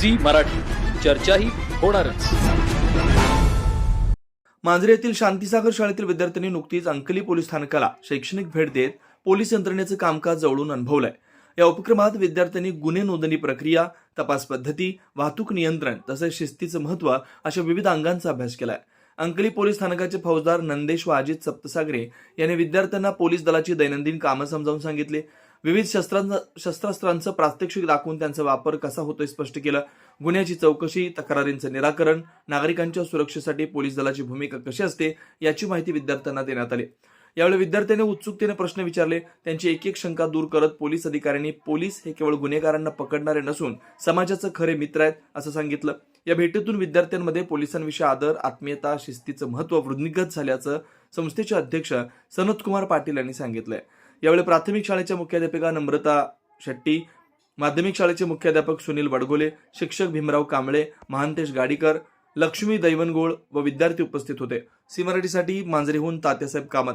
Zee Marathi. चर्चाही होणारच. मांजरे येथील शांतीसागर शाळेतील विद्यार्थ्यांनी नुकतीच अंकली पोलीस स्थानकाला शैक्षणिक भेट देत पोलीस यंत्रणेचं कामकाज जवळून अनुभवलंय. या उपक्रमात विद्यार्थ्यांनी गुन्हे नोंदणी प्रक्रिया तपास पद्धती वाहतूक नियंत्रण तसेच शिस्तीचं महत्त्व अशा विविध अंगांचा अभ्यास केलाय. अंकली पोलीस स्थानकाचे फौजदार नंदेश व अजित सप्तसागरे यांनी विद्यार्थ्यांना पोलीस दलाची दैनंदिन कामं समजावून सांगितले. विविध शस्त्रांचा शस्त्रास्त्रांचं प्रात्यक्षिक दाखवून त्यांचा वापर कसा होतोय स्पष्ट केलं. गुन्ह्याची चौकशी तक्रारींचं निराकरण नागरिकांच्या सुरक्षेसाठी पोलीस दलाची भूमिका कशी असते याची माहिती विद्यार्थ्यांना देण्यात आली. यावेळी विद्यार्थ्यांनी उत्सुकतेने प्रश्न विचारले. त्यांची एक एक शंका दूर करत पोलीस अधिकाऱ्यांनी पोलीस हे केवळ गुन्हेगारांना पकडणारे नसून समाजाचं खरे मित्र आहेत असं सांगितलं. या भेटीतून विद्यार्थ्यांमध्ये पोलिसांविषयी आदर आत्मीयता शिस्तीचं महत्त्व वृद्धिंगत झाल्याचं संस्थेचे अध्यक्ष सनत कुमार पाटील यांनी सांगितलंय. यावेळी प्राथमिक शाळेच्या मुख्याध्यापिका नम्रता शेट्टी माध्यमिक शाळेचे मुख्याध्यापक सुनील वडगोले शिक्षक भीमराव कांबळे महांतेश गाडीकर लक्ष्मी दैवनगोळ व विद्यार्थी उपस्थित होते. सी मराठीसाठी मांजरीहून तात्यासाहेब कामत.